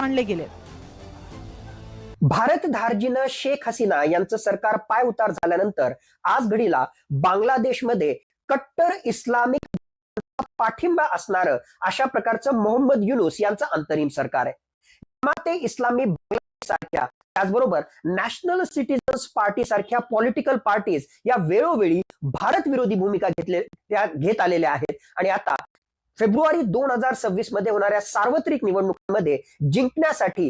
आणले गेले. भारत धार्जिनं शेख हसीना यांचं सरकार पाय उतार झाल्यानंतर आज घडीला बांगलादेशमध्ये कट्टर इस्लामिक पाठिंबा असणारं अशा प्रकारचं मोहम्मद युनुस यांचं अंतरिम सरकार आहे. जमाते इस्लामी सारख्या त्याचबरोबर नॅशनल सिटीजन्स पार्टी सारख्या पॉलिटिकल पार्टीज या वेळोवेळी भारत विरोधी भूमिका घेतले त्या घेत आलेल्या आहेत. आणि आता फेब्रुवारी दोन हजार सव्वीसमध्ये होणाऱ्या सार्वत्रिक निवडणुकांमध्ये जिंकण्यासाठी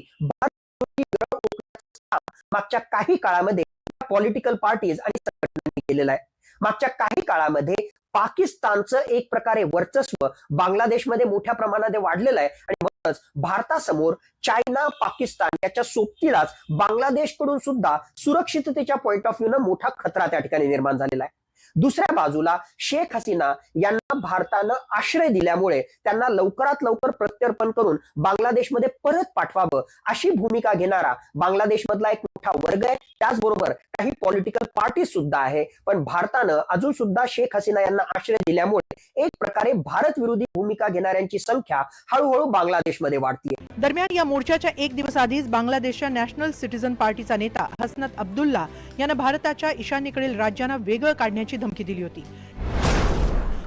मागच्या काही काळामध्ये पॉलिटिकल पार्टीज आणि संघटनांनी केलेला आहे. मागच्या काही काळामध्ये पाकिस्तानचं एक प्रकारे वर्चस्व बांगलादेशमध्ये मोठ्या प्रमाणात वाढलेलं आहे आणि म्हणूनच भारतासमोर चायना पाकिस्तान याच्या सोबतीलाच बांगलादेशकडून सुद्धा सुरक्षिततेच्या पॉईंट ऑफ व्ह्यू मोठा खतरा त्या ठिकाणी निर्माण झालेला आहे. दुसऱ्या बाजूला शेख हसीना यांना भारतानं आश्रय दिल्यामुळे त्यांना लवकरात लवकर प्रत्यर्पण करून बांगलादेशमध्ये परत पाठवावं अशी भूमिका घेणारा बांगलादेशमधला एक मोठा वर्ग आहे. त्याचबरोबर काही पॉलिटिकल पार्टी सुद्धा आहे. पण भारतानं अजून सुद्धा शेख हसीना यांना आश्रय दिल्यामुळे एक प्रकारे भारत विरोधी भूमिका घेणाऱ्यांची संख्या हळूहळू बांगलादेशमध्ये वाढतीये. दरम्यान या मोर्चाच्या एक दिवस आधीच बांगलादेशच्या नॅशनल सिटीझन पार्टीचा नेता हसनत अब्दुल्ला यानं भारताच्या ईशान्येकडील राज्यांना वेगळं काढण्याची धमकी दिली होती.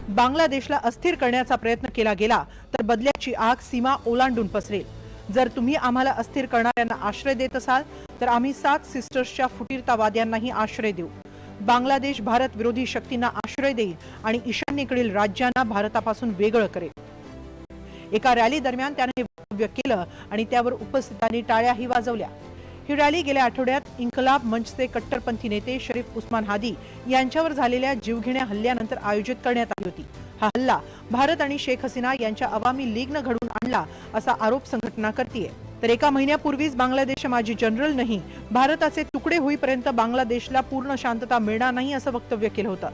बांगलादेशला अस्थिर करण्याचा प्रयत्न केला गेला तर बदल्याची आग सीमा ओलांडून पसरेल. जर तुम्ही आम्हाला अस्थिर करणाऱ्यांना आश्रय देत असाल तर आम्ही सात सिस्टर्सच्या फुटीरतावाद्यांनाही आश्रय देऊ. बांगलादेश भारत विरोधी शक्तींना आश्रय देईल आणि ईशान्येकडील राज्यांना भारतापासून वेगळं करेल. एका रॅली दरम्यान त्याने वक्तव्य केलं आणि त्यावर उपस्थितांनी टाळ्याही वाजवल्या. ही रॅली गेल्या आठवड्यात इन्कलाब मंचचे कट्टरपंथी नेते शरीफ उस्मान हादी यांच्यावर झालेल्या जीवघेण्या हल्ल्यानंतर आयोजित करण्यात आली होती. हा हल्ला भारत आणि शेख हसीना यांच्या अवामी लीगनं घडून आणला असा आरोप संघटना करतीये. तर एका महिन्यापूर्वीच बांगलादेश माजी जनरलनंही भारताचे तुकडे होईपर्यंत बांगलादेशला पूर्ण शांतता मिळणार नाही असं वक्तव्य केलं होतं.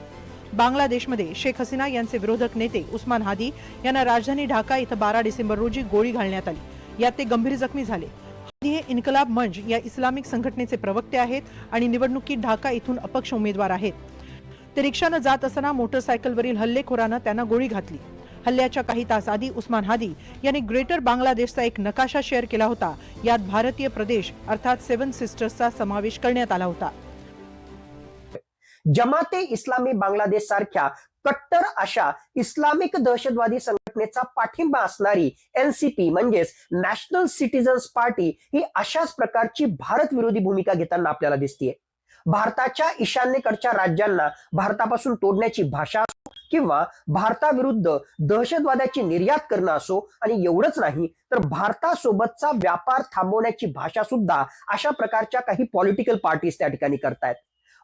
बांगलादेशमध्ये शेख हसीना यांचे विरोधक नेते उस्मान हादी यांना राजधानी ढाका इथं बारा डिसेंबर रोजी गोळी घालण्यात आली. यात ते गंभीर जखमी झाले. हादी हे इन्कलाब मंच या इस्लामिक संघटनेचे प्रवक्ते आहेत आणि निवडणुकीत ढाका इथून अपक्ष उमेदवार आहेत. ते रिक्षानं जात असताना मोटरसायकलवरील हल्लेखोरानं त्यांना गोळी घातली. हल्ल्याच्या काही तास आधी उस्मान हादी यांनी ग्रेटर बांगलादेशचा एक नकाशा शेअर केला होता. यात भारतीय प्रदेश अर्थात सेव्हन सिस्टर्सचा समावेश करण्यात आला होता. जमाते इस्लामी बांगलादेश सारख्या कट्टर अशा इस्लामिक दहशतवादी संघटनेचा पाठिंबा असणारी एनसीपी म्हणजेच नॅशनल सिटीजन्स पार्टी ही अशाच प्रकारची भारत विरोधी भूमिका घेताना आपल्याला दिसतीये. भारताच्या ईशान्येकडच्या राज्यांना भारतापासून तोडण्याची भाषा असो किंवा भारताविरुद्ध दहशतवादाची निर्यात करणं असो आणि एवढंच नाही तर भारतासोबतचा व्यापार थांबवण्याची भाषा सुद्धा अशा प्रकारच्या काही पॉलिटिकल पार्टीज त्या ठिकाणी करतायत.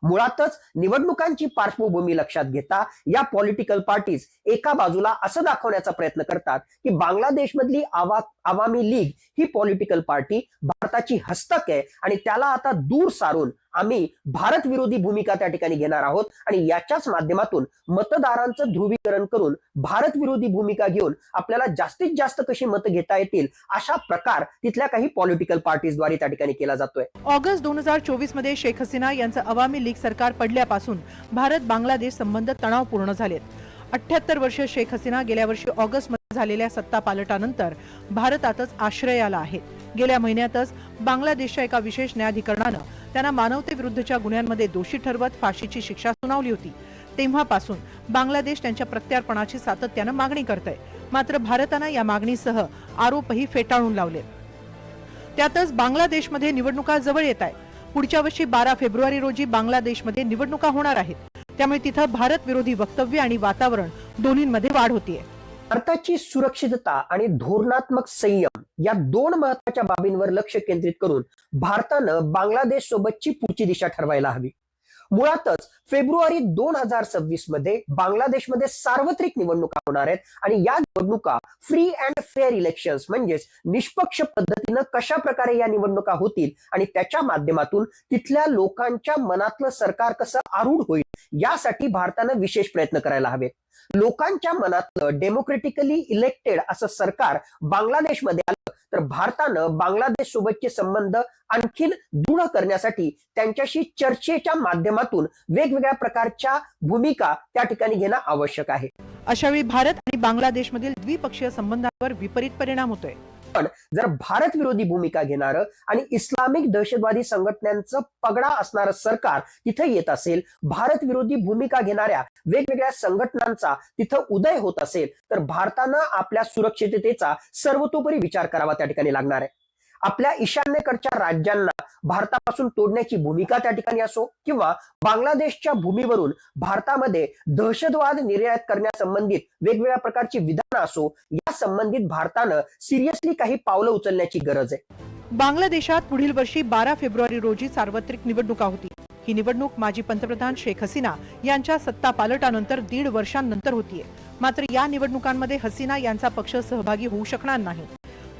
मुळातच निवडणुकांची पार्श्वभूमी लक्षात घेता या पॉलिटिकल पार्टीज एका बाजूला असं दाखवण्याचा प्रयत्न करतात की बांगलादेशमधली आवा आवामी लीग ही पॉलिटिकल पार्टी भारताची हस्तक आहे आणि त्याला आता दूर सारून आम्ही भारत विरोधी भूमिका त्या ठिकाणी घेणार आहोत आणि याच्याच माध्यमातून मतदारांचं ध्रुवीकरण करून भारत विरोधी भूमिका घेऊन आपल्याला जास्तीत जास्त कशी मतं घेता येतील अशा प्रकार तिथल्या काही पॉलिटिकल पार्टीजद्वारे त्या ठिकाणी केला जातोय. ऑगस्ट दोन हजार चोवीसमध्ये शेख हसीना यांचं अवामी लीग सरकार पडल्यापासून भारत बांगलादेश संबंध तणावपूर्ण झालेत. अठ्याहत्तर वर्ष शेख हसीना गेल्या वर्षी ऑगस्टमध्ये झालेल्या सत्ता पालटानंतर भारतातच आश्रयाला आहे गेल्या महिन्यातच बांगलादेशच्या एका विशेष न्यायाधिकरणानं त्यांना मानवतेविरुद्धच्या गुन्ह्यांमध्ये दोषी ठरवत फाशीची शिक्षा सुनावली होती. तेव्हापासून बांगलादेश त्यांच्या प्रत्यार्पणाची सातत्यानं मागणी करत आहे मात्र भारतानं या मागणीसह आरोपही फेटाळून लावले. त्यातच बांगलादेशमध्ये निवडणुका जवळ येत आहे पुढच्या वर्षी बारा फेब्रुवारी रोजी बांगलादेशमध्ये निवडणुका होणार आहेत. त्यामुळे तिथं भारत विरोधी वक्तव्य आणि वातावरण दोन्हींमध्ये वाढ होतीये. भारताची सुरक्षितता आणि धोरणात्मक संयम या दोन महत्त्वाच्या बाबींवर लक्ष केंद्रित करून भारतानं बांगलादेश सोबतची पुढची दिशा ठरवायला हवी. मुळातच फेब्रुवारी दोन हजार सव्वीसमध्ये बांगलादेशमध्ये सार्वत्रिक निवडणुका होणार आहेत आणि या निवडणुका फ्री अँड फेअर इलेक्शन्स म्हणजेच निष्पक्ष पद्धतीनं कशा प्रकारे या निवडणुका होतील आणि त्याच्या माध्यमातून तिथल्या लोकांच्या मनातलं सरकार कसं आरूढ होईल यासाठी भारतानं विशेष प्रयत्न करायला हवेत. लोकांच्या मनातलं डेमोक्रेटिकली इलेक्टेड असं सरकार बांगलादेशमध्ये तर भारतानं बांगलादेश सोबतचे संबंध आणखीन दृढ करण्यासाठी त्यांच्याशी चर्चेच्या माध्यमातून वेगवेगळ्या प्रकारच्या भूमिका त्या ठिकाणी घेणं आवश्यक आहे. अशावेळी भारत आणि बांगलादेशमधील द्विपक्षीय संबंधांवर विपरीत परिणाम होतोय. पण जर भारत विरोधी भूमिका घेणारं आणि इस्लामिक दहशतवादी संघटनांचं पगडा असणारं सरकार तिथे येत असेल भारत विरोधी भूमिका घेणाऱ्या वेगवेगळ्या संघटनांचा तिथं उदय होत असेल तर भारतानं आपल्या सुरक्षिततेचा सर्वतोपरी विचार करावा त्या ठिकाणी लागणार आहे. आपल्या ईशान्येकडच्या राज्यांना भारतापासून तोडण्याची भूमिका त्या ठिकाणी असो किंवा बांगलादेशच्या भूमीवरून भारतामध्ये दहशतवाद निर्यात करण्यासंबंधित वेगवेगळ्या प्रकारची विधानं असो या संबंधित भारतानं सिरियसली काही पावलं उचलण्याची गरज आहे. बांगलादेशात पुढील वर्षी बारा फेब्रुवारी रोजी सार्वत्रिक निवडणुका होती. ही निवडणूक माजी पंतप्रधान शेख हसीना यांच्या सत्ता पालटानंतर दीड वर्षांनंतर होतीये. मात्र या निवडणुकांमध्ये हसीना यांचा पक्ष सहभागी होऊ शकणार नाही.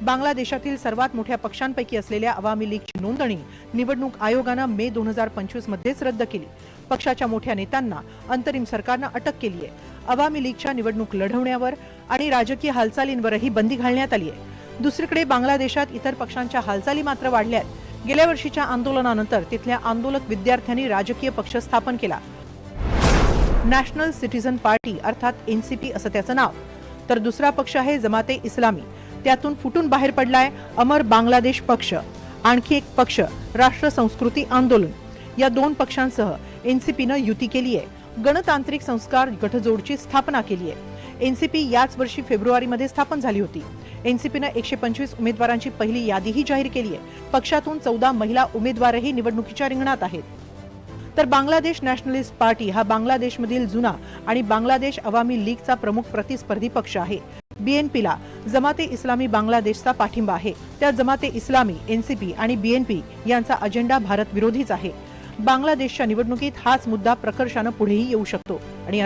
बांगलादेशातील सर्वात मोठ्या पक्षांपैकी असलेल्या आवामी लीगची नोंदणी निवडणूक आयोगानं मे दोन हजार पंचवीस मध्येच रद्द केली. पक्षाच्या मोठ्या नेत्यांना अंतरिम सरकारनं अटक केली आहे. आवामी लीगच्या निवडणूक लढवण्यावर आणि राजकीय हालचालींवरही बंदी घालण्यात आली आहे. दुसरीकडे बांगलादेशात इतर पक्षांच्या हालचाली मात्र वाढल्या आहेत. गेल्या वर्षीच्या आंदोलनानंतर तिथल्या आंदोलक विद्यार्थ्यांनी राजकीय पक्ष स्थापन केला. नॅशनल सिटीझन पार्टी अर्थात एनसीपी असं त्याचं नाव. तर दुसरा पक्ष आहे जमाते इस्लामी. त्यातून फुटून बाहेर पडलाय अमर बांगलादेश पक्ष. आणखी एक पक्ष राष्ट्र संस्कृती आंदोलन. या दोन पक्षांसह एनसीपीनं युती केली आहे. गणतांत्रिक संस्कार गठजोडची स्थापना केली आहे. एनसीपी याच वर्षी फेब्रुवारीमध्ये स्थापन झाली होती. एनसीपीनं एकशे पंचवीस उमेदवारांची पहिली यादीही जाहीर केली आहे. पक्षातून चौदा महिला उमेदवारही निवडणुकीच्या रिंगणात आहेत. तर बांगलादेश नॅशनलिस्ट पार्टी हा बांगलादेशमधील जुना आणि बांगलादेश अवामी लीगचा प्रमुख प्रतिस्पर्धी पक्ष आहे. बीएनपीला जमाते इस्लामी बांगलादेशचा पाठिंबा आहे. त्या जमाते इस्लामी एनसीपी आणि बीएनपी यांचा अजेंडा भारत विरोधीच आहे. बांगलादेशच्या निवडणुकीत हाच मुद्दा प्रकर्षानं पुढेही येऊ शकतो. आणि